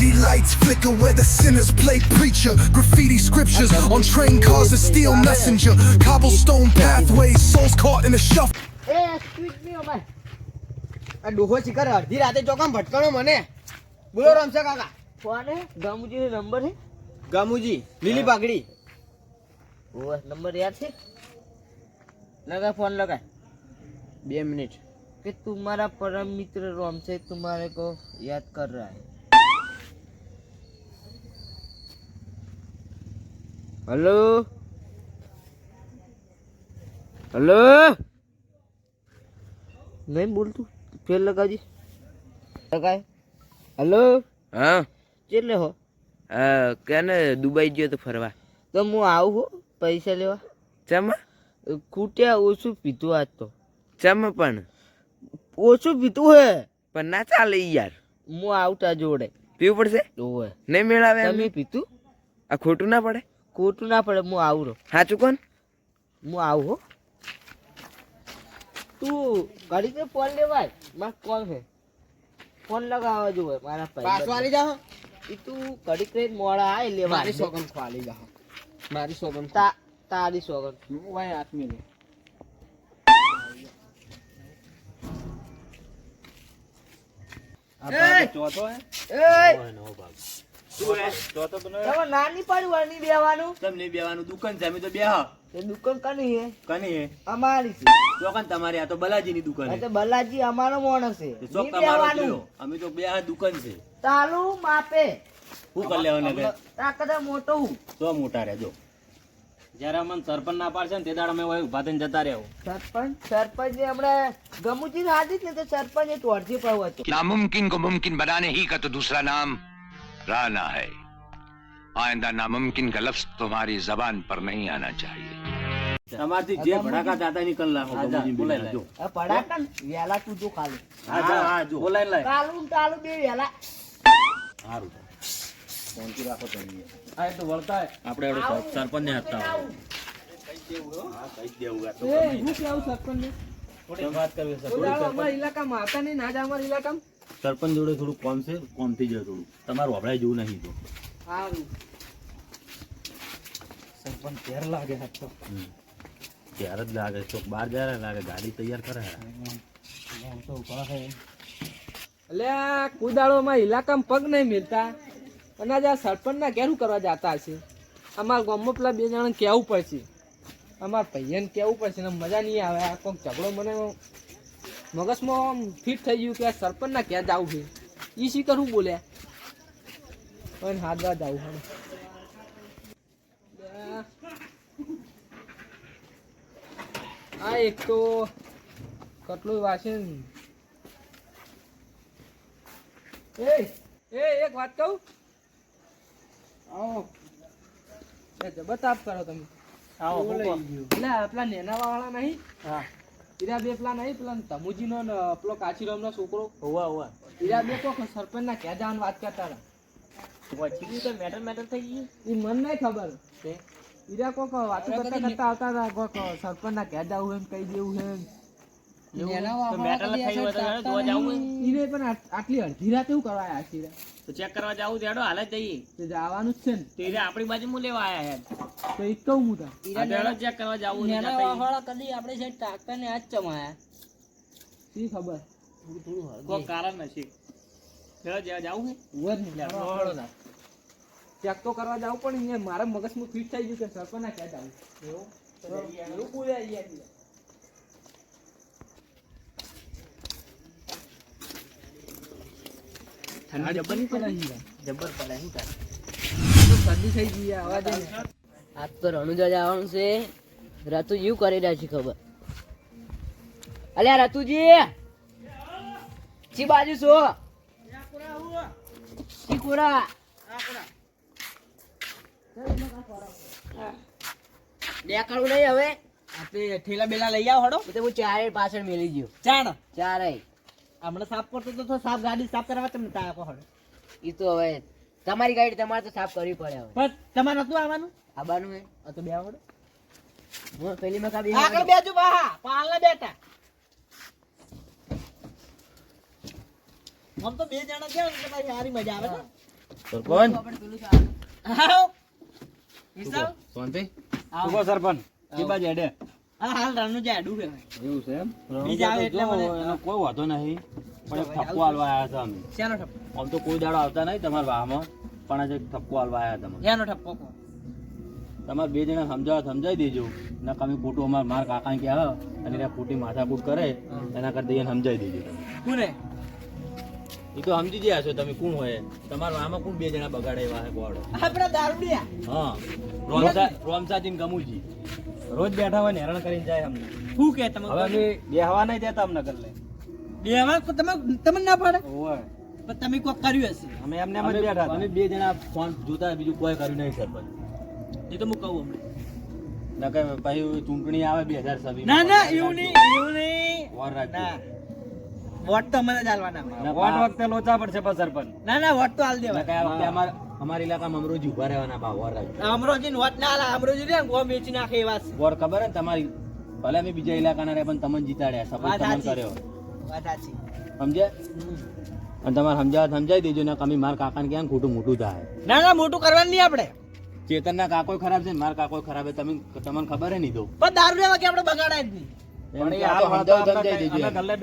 City lights flicker where the sinners play preacher. Graffiti scriptures on train cars that steal messenger. Cobblestone pathways, souls caught in a shuffle. Hey, excuse me, man. આ ડોહો શિકાર અડધી રાતે ચોકમ ભટકાણો મને બોલો રમશે કાકા કોને ગામુજી નંબર છે ગામુજી લીલી પાઘડી ઓ નંબર યાદ છે લગા ફોન લગા બે મિનિટ કે તુમારા પરમ મિત્ર રોમ છે તુમારે કો યાદ કર રહા હૈ હલો? હલો? નહીં બોલતું. ફેર લગાજી લગાય. હલો? હા. કેટલે હો? કેને દુબઈ ગયો તો ફરવા. તો હું આવું હો પૈસા લેવા. ચામાં? ખૂટ્યા ઓછું પીતું આજ તો. ચામાં પણ? ઓછું પીતું હે. પણ ના ચાલે યાર. હું આવતા જોડે. પીવું પડશે? નહીં મેળાવે તમે પીતું આ ખોટું ના પડે? ખોટું ના પડે હું આવું રહો. સાચું કોણ? હું આવું હો. તું ઘડી તો ફોન લેવાય. માર કોણ છે. ફોન લગાવવા જોવે મારા પાછો આલી જાઓ. એ તું ઘડી કઈ મોડા આય લેવા મારી સોગન ખાલી જાઓ. મારી સોગન તા તારી સોગન વાય આત્મી ને તમે નાની પડવાની બેવાનું તમને બેવાનું દુકાન સામે તો બેહ. દુકાન કની હે? કની હે? અમારી છે. દુકાન તમારી આ તો બલાજી ની દુકાન છે બલાજી અમારો માણસ છે. ચોક તમારો અમે તો બે દુકાન છે. તાલુ માપે. હું કરી લેવાના કે તાકડા મોટો હું. તો મોટા રહેજો. જ્યારે અમને સરપંચ ના પાડશે ને તે દાડ અમે ઊભા થઈને જતા રહ્યો સરપંચ સરપંચ ને હમણાં ગમુજી હાજી ને તો સરપંચ એ તોડજી પાવ હતો. નામુમકિન કો મુમકિન બનાને હી કા તો દૂસરા નામ राना है आइंदा नामुमकिन का लफ्ज तुम्हारी जबान पर नहीं आना चाहिए તમારથી જે ભડાકા દાદા ની કલાક બોલાય જો આ પડાકા ને વેલા તું જો કાલે હા જા, હા જો બોલાય લાય કાલું ને તાલું બે વેલા સારું શાંતિ રાખો તમે આ એ તો વળતા આપણે એવડે સરપંચ ને હતા હા કઈ દેવું આ તો હું કેવું સરપંચ ને થોડી વાત કરવી છે અમારા ઇલાકામાં હતા નહીં ના જ અમારા ઇલાકામાં સરપંચ જોડે થોડું કોમ છે કોમ થઈ જાય થોડું. તમારું વપરાય જેવું નહીં તો સારું. સરપંચ ઘેર લાગે હાથ તો. ત્યારે જ લાગે ચોક બહાર જાય લાગે ગાડી તૈયાર કરે એટલે આ કુદાળોમાં ઇલાકામાં પગ નહીં મિલતા અને આજે આ સરપંચના ઘેર કરવા જતા હશે? અમારા ગામમાં પેલા બે જણા કહેવું પડશે. અમારા ભાઈને કહેવું પડશે ને મજા નહીં આવે. આ કોઈક ઝઘડો મને મગજમાં ફિટ થઈ ગયું કે આ સરપંચના ક્યાં જવું છે? એ શી કરવું બોલ્યા પણ હાથવા જવું હવે આ એક તો કટલું વાસે એ એ એક વાત કહું? આવો. એ જબરતાપ કરો તમે. આવો. એટલે આપણા નેના વાળા નહીં? હા. ઈરા બે પેલા નહીં પેલા તમુજી નો પેલો કાચીરામનો છોકરો. હોવા હોવા. ઈરા બે કોક સરપંચના ક્યાં જવાનું વાત કરતા હતા. પછી તો મેટર મેટર થઈ ગયું. એ મને નહીં ખબર. ઈરા કોક વાતો કરતા કરતા આવતા હતા કોક સરપંચના ક્યાં જવું એમ કહી દેવું છે આપણી બાજુ હું લેવા આયા તો ઈ કહું હું તાર આ તો હેડો ચેક શી ખબર? કોઈ કારણ નથી. જાવું ના. ચેક તો કરવા જાવ પણ મારા મારા મગજમાં ફિટ થઈ ગયું કે સરપંચના ક્યાં જવું? એવું? એવું બોલ્યા ઈ યાર. ઠંડી જબર પડે જબર પડે શું તારે શરદી થઈ ગઈ યાર, અવાજ આજ તો રણુજા જવાનું છે. રાતુ યુ કરી રહ્યા છે ખબર. અલ્યા રતુજી! ચી બાજુ છો? ચીકુરા દેખાડું નહીં હવે. આપણે ઠેલા બેલા લઈ આવો હડો. તો હું ચારે પાછળ મેલી ગયો. ચાણ. ચારે હમણાં સાફ કરતો તો તો સાફ ગાડી સાફ કરવા તમને તા આપો હડો ઈ તો હવે તમારી ગાડી તમારે તો સાફ કરવી પડે હવે. પણ તમારે નતું આવવાનું? આવવાનું હે. આ તો બે આવડે. હું પેલી માં કાપી આગળ બેજો બા પાલના બેટા. આમ તો બે જણા છે એટલે ભાઈ સારી મજા આવે છે સરપંચ આવો. વિશાલ? શાંતિ આવો. સરપંચ? કે બાજે હેડે? હાલ રાનું જે આડું કહેવાય. એવું છે એમ? બીજ આવે એટલે મને- એનો કોઈ વાંધો નહીં. પણ એક ઠપકો હાલવા આવ્યા હતા અમે. શેનો ઠપકો? આમ તો કોઈ દાડો આવતા નહીં તમારા વાહમાં પણ આજે ઠપકો હાલવા આવ્યા તમે શેનો ઠપકો? તમારે બે જણા સમજાવવા સમજાવી દેજો. ના કમી ખોટું અમાર માર કાકા કે આવે અને ત્યાં ખોટી માથાકૂટ કરે એના કરતા એને સમજાવી દેજો તમે. કોને? એ તો સમજી ગયા છો તમે કોણ હોય. તમારા આમાં કોણ બે જણા બગાડે એવા હે ગોળો આપણા દારૂડિયા. હા. રોમસા રોમસાજી ને ગમુજી. રોજ બેઠા હોય ને હેરાન કરીને જાય અમને. શું કહે તમે? હવે અમે બેહવા નહીં દેતા અમને ઘરે બેહવા કો- તમે તમને ના પાડે? ઓય પણ તમે કોક કર્યું હશે. અમે એમને એમ જ બેઠા અમે બે જણા ફોન જોતા બીજું કોઈ કર્યું નહીં સરપંચ એ તો હું કહું અમને ના કે ભાઈ ચૂંટણી આવે બે હજાર સવી ના ના એવું નહીં એવું નહીં. વોર રાખજો. વોટ તો મને જ આલવાના વોટ વખતે લોચા પડશે પણ સરપંચ. ના ના વોટ તો હાલ દેવા દેવાય વખતે અમાર અમારા ઇલાકામાં અમરોજી ઊભા રહેવાના ભાવ વોર રાખજો અમરોજી વોટ ના હાલ અમરોજી રે ગોમ વેચી નાખે એવા છે વોર ખબર ને તમારી ભલે અમે બીજા ઇલાકાના રહે પણ તમને જીતાડ્યા સપોર્ટ તમને કર્યો. વાત સાચી. સમજે અને તમારે સમજાવત સમજાવી દેજો ને કમી માર કાકાને ક્યાં ખોટું મોટું થાય. ના ના મોટું કરવાનું નહીં આપણે. ચેતનના કાકો ખરાબ છે ને માર કાકો ખરાબ છે તમે તમને ખબર હે નહીં તો પણ દારૂ લેવા કે આપણે બગાડાય જ નહીં.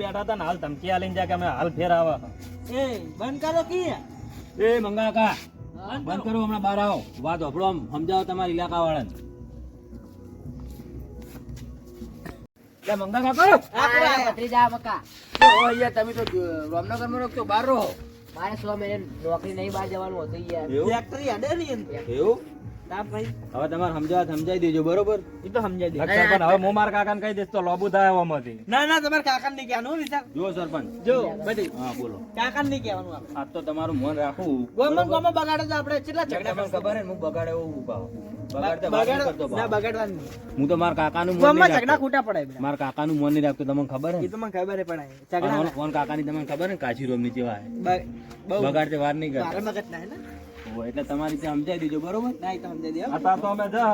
બેઠા હતા ને હાલ ધમકી આલીને જાય કે અમે હાલ ફેર આવે. એ બંધ કરો કી એ મંગા કા બંધ કરો. હમણાં બહાર આવો. વાત હોભળો આમ સમજાવો તમારા ઇલાકા વાળાને લે મંગા કાકા. તમે તો રામનગરમાં રહો બહાર રહો? મારે સો મહિને નોકરી નહીં બહાર જવાનું હતું યાર ફેક્ટરી અડે નહીં એવું? હવે તમારે સમજાવવા સમજાવી દેજો બરોબર? એ તો સમજાય દે. અચ્છા હવે હું મારા કાકાને કહી દઈશ તો લોબુ થાય આમાંથી ના ના તમારે કાકા નહીં કહેવાનું હો વિશાલ. સરપંચ. જો બધી. હા બોલો. કાકા નહીં કહેવાનું આપણે. તો તમારું મન રાખવું. ગોમન ગોમન બગાડે તો આપણે. કેટલા તમને ઝઘડા ખબર હે હું બગાડે એવું ઊભા બગાડ તો વાત નહીં કરતો બગાડ ના ભાવ. બગાડવાનું નહીં. હું તો મારા કાકાનું મન ઝઘડા ખોટા પડે. મારા કાકાનું મન નહીં રાખતો તમને ખબર હે એ તો મને ખબર પડે ઝઘડા કોણ કાકાની તમને ખબર હે ને કાચી રોમની કેવા હે બ- બહુ બગાડ તે વાર નહીં કરે. મગજ ના હે ને? ઓહો, એટલે તમારી ત્યાં સમજાવી દેજો બરોબર? ના એ તો સમજાઈ દે હો. તો અમે જા.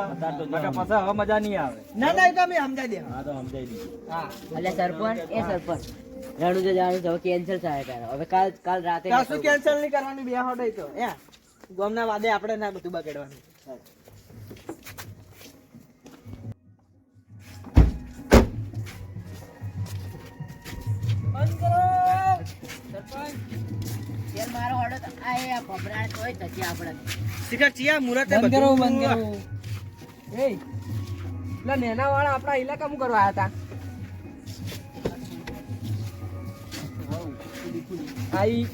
પછી હવે મજા નહીં આવે. ના ના એ તો અમે સમજાઈ દે. હા તો સમજાવી દેજો હા. એટલે સરપંચ એ સરપંચ. રણુજા જવાનું છે હવે કેન્સલ થાય તારે. હવે કાલ કાલ રાતે કશું કેન્સલ નહીં કરવાની બે હોડે તો. એ ગોમના વાદે આપણે ના બધું બગાડવાનું. એ ભભરાટ હોય થતી આપણે શિખર ચિયા મુરત બંધ કરો બંધ કરો. એ પેલા નેના વાળા આપણા ઇલાકામાં કરવા આવ્યા હતા? આઈ.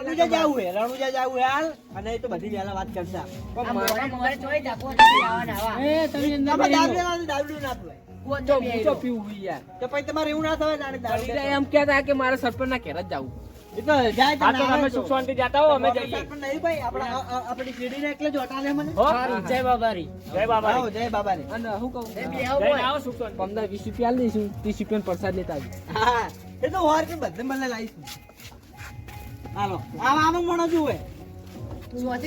રણુજા જાવું હે રણુજા જાવું હાલ. અને એ તો બધી વાત કરતા આ મોરે મોરે ચોઈ જાકો આવા. એ તમે અંદર તમે બેહો. દારૂ લેવાનું દારૂ ના પીવાય તો હું તો પીવું યાર. તો પછી તમારે એવું ના થવાય ને એમ કહેતા કે મારે સરપંચના ઘેર જ જવું. એ તો જાય તો આ તો ના આવે તમે તો. સુખ શાંતિ જાતા હો? અમે જઈએ. નહીં ભાઈ આપણા આ- આ- આપણી શેરડીને એકલે જ હોટા લે મને સારું, જય બાબારી. જય બાબા જય બાબાને અને હું કહું? એ બેહો જઈને બોલ. આવો સુખ શાંતિ પંદર વીસ રૂપિયા દઈશું ત્રીસ રૂપિયા પ્રસાદ લેતા હા એ તો વાર કે બધે મને લાવીશું હાલો આવા આવા મોણો જુએ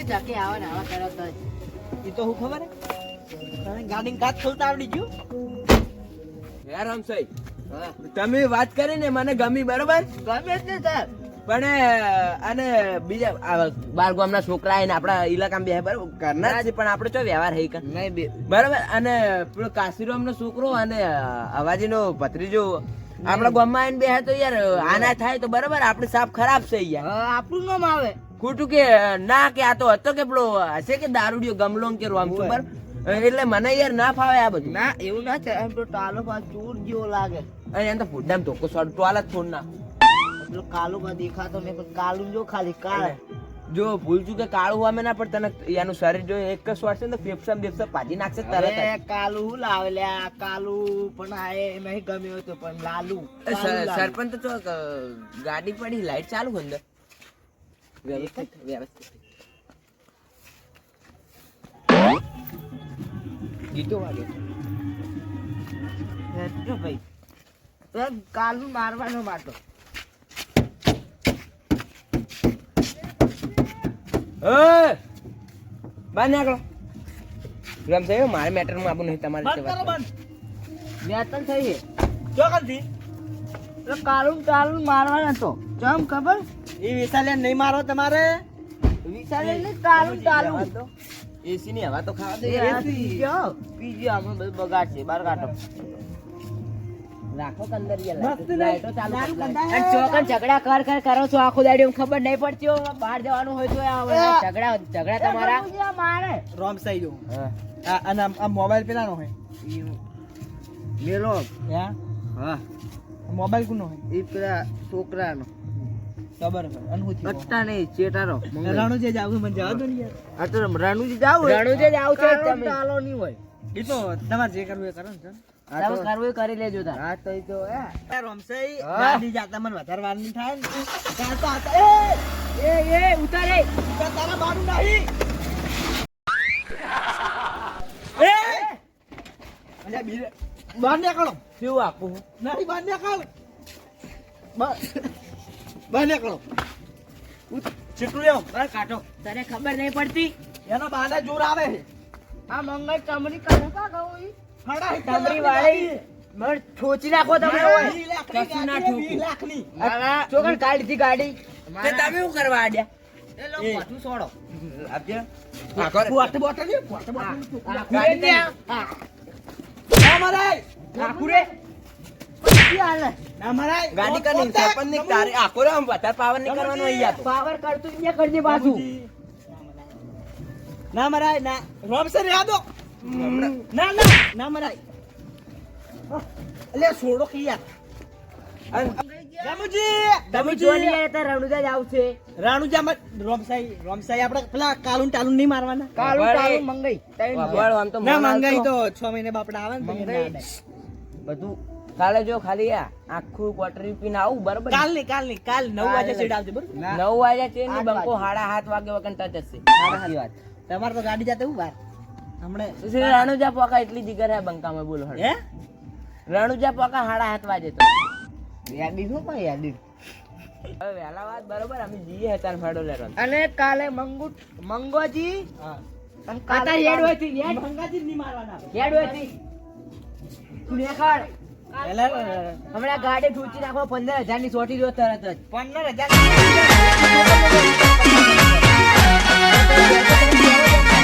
ધકે આવે ને આવા તરત જ. એ તો હું ખબર હે? તને ગાડીને કાચ ખોલતા આવડી ગયું? હે રામસાઈ તમે વાત કરી ને મને ગમી બરોબર? ગમે જ ને સર પણ અને બીજા બાર ગામના છોકરા આઈને આપણા ઇલાકામાં બે બરોબર. ઘરના છે પણ આપણે ચો વ્યવહાર હઈ કર બરોબર અને પેલો કાશીરામ નો છોકરો અને અવાજી નો ભત્રીજો આપણા ગામમાં આવીને બે તો યાર આના થાય તો બરોબર આપણે સાપ ખરાબ છે યાર. આપણું નામ આવે. ખોટું કે ના કે આ તો હતો કે પેલો હશે કે દારૂડિયો ગમલો કે રોમ બરોબર? એટલે મને યાર ના ફાવે આ બધું. ના એવું ના છે એમ તો ટાલો પાસ ચૂર જેવો લાગે. અને એમ તો ફૂડામ ધોકો સોડ ટોલા જ ફોડ ના. પેલો કાળું માં દેખાતો મેં કાળું જો ખાલી કાળ. જો ભૂલ ચૂકે કે કાળું મેં ના પણ તને એનું શરીર જો એક જ છે ને ફેફસા બેફસા પાજી નાખશે તરત કાલું લાવે લે કાલું પણ આ નહીં ગમ્યો તો પણ લાલુ. સરપંચ તો ગાડી પડી લાઈટ ચાલુ અંદર વ્યવસ્થિત વ્યવસ્થિત. ગીતો વાગે ભાઈ કાલુ મારવાનો બાટો બહાર નીકળો. રામ સાહેબ મારે મેટરમાં આવું નહીં તમારી વાત મેટર થઈ ચોકનથી કાલું કાલું મારવાનો હતો. ચમ ખબર? એ વિશાલે નહીં મારો તમારે? વિશાલે ને ચાલુ ચાલુ એસી ની હવા તો ખાવા દે એ યાર. પીજો પીજો બધું બગાડ છે. બાર કાઢો રાખો કંદર યાર, મસ્ત લાઈટો- લાઈટો ચાલુ દારૂ કર, કંદાય. લાઈટો. અને ચોકન ઝઘડા કર કર કરો છો. આખો દાડી ખબર નહીં પડતી બહાર જવાનું હોય તો ઝઘડા ઝઘડા તમારા? મારે. રોમ સાઈ જો હા. અને આ મોબાઈલ હોય. મેલો હે? હા. મોબાઈલ કોનો હોય? એ પેલા છોકરાનો. ખબર નહીં ચેટારો. રાણુ જે જાવ મને જવા દો ને આ તો રણુજી જાવ રણુજી જાવ છે તમે. ચાલો નહીં હોય. એ તો તમારે જે કરવું એ કરો ને તમે કરવું કરી લેજો તાર. હા તો તો એ રમસઈ ગાડી જાતા મને વધારે વાર નહીં થાય. ને ગાતા હતા એ એ એ ઉતારે તારા બાનું નહીં. એ! અલ્યા બીરે બહાર નીકળો. શું આપું નહીં બહાર નીકળ. બહાર નીકળો. લેવો. બસ કાઢો. તને ખબર નહીં પડતી? એનો બાને જોર આવે છે. આ મંગળ ચમરી કરે કા ગોઈ ફડા ચમરી વાળી? મર ઠોચી નાખો તમે ઓય. કશું ના ઠોકું લાખની ચોકન કાઢી. ગાડી તે તમે શું કરવા આડ્યા? એ લો પાછું છોડો. આપજે. રાખો બોટલ ને બોટ બોટલ ગાડી ને ના મરાય આખુરે પછી હાલે. ના મરાય ગાડી કરી સરપંચની તારે આખો રે વધારે પાવર નહીં કરવાનો અહીંયા પાવર કરતું અહીંયા ના મરાય ના. રોબસન યાદો ના ના ના મરાય. અલે છોડો કે યાર રામુજી તમે લે તો રાણુજા જ આવશે. રાણુજા મત રોમસાઈ રોમસાઈ આપણે પેલા કાલુન ટાલુન નહીં મારવાના? કાલુન ટાલુન મંગાઈ. મંગઈ આમ તો ના મંગાઈ તો 6 મહિને બાપડા આવે ને મંગાઈ. બધું કાલે જો ખાલી આ આખું ક્વાર્ટર પીને આવું બરાબર કાલની? કાલની કાલ નવ વાગે સીટ આવશે બરાબર? નવ વાગ્યા છે ની બંકો વાગે. હાડા હાથ વાગે વગર ટચ હશે સાચી વાત. તમારે તો ગાડી જાતે હું બાર? હમણે શ્રી રાણુજા પોકા એટલી જીગર હે બંકામાં બોલો હે? રાણુજા પોકા હાડા હાથ વાજે તો. યાદી શું પણ યાદી? હવે વહેલા વાત બરોબર અમે જઈએ તાર ફાડો લેરો અને કાલે મંગુ મંગોજી? હા. અને કાતા હેડ હોયથી હેડ. મંગાજી ની મારવાના હેડ હોયથી તું દેખાડ. હમણાં ગાડી ઠૂચી નાખો પંદર હજારની સોટી જો તરત જ. પંદર હજાર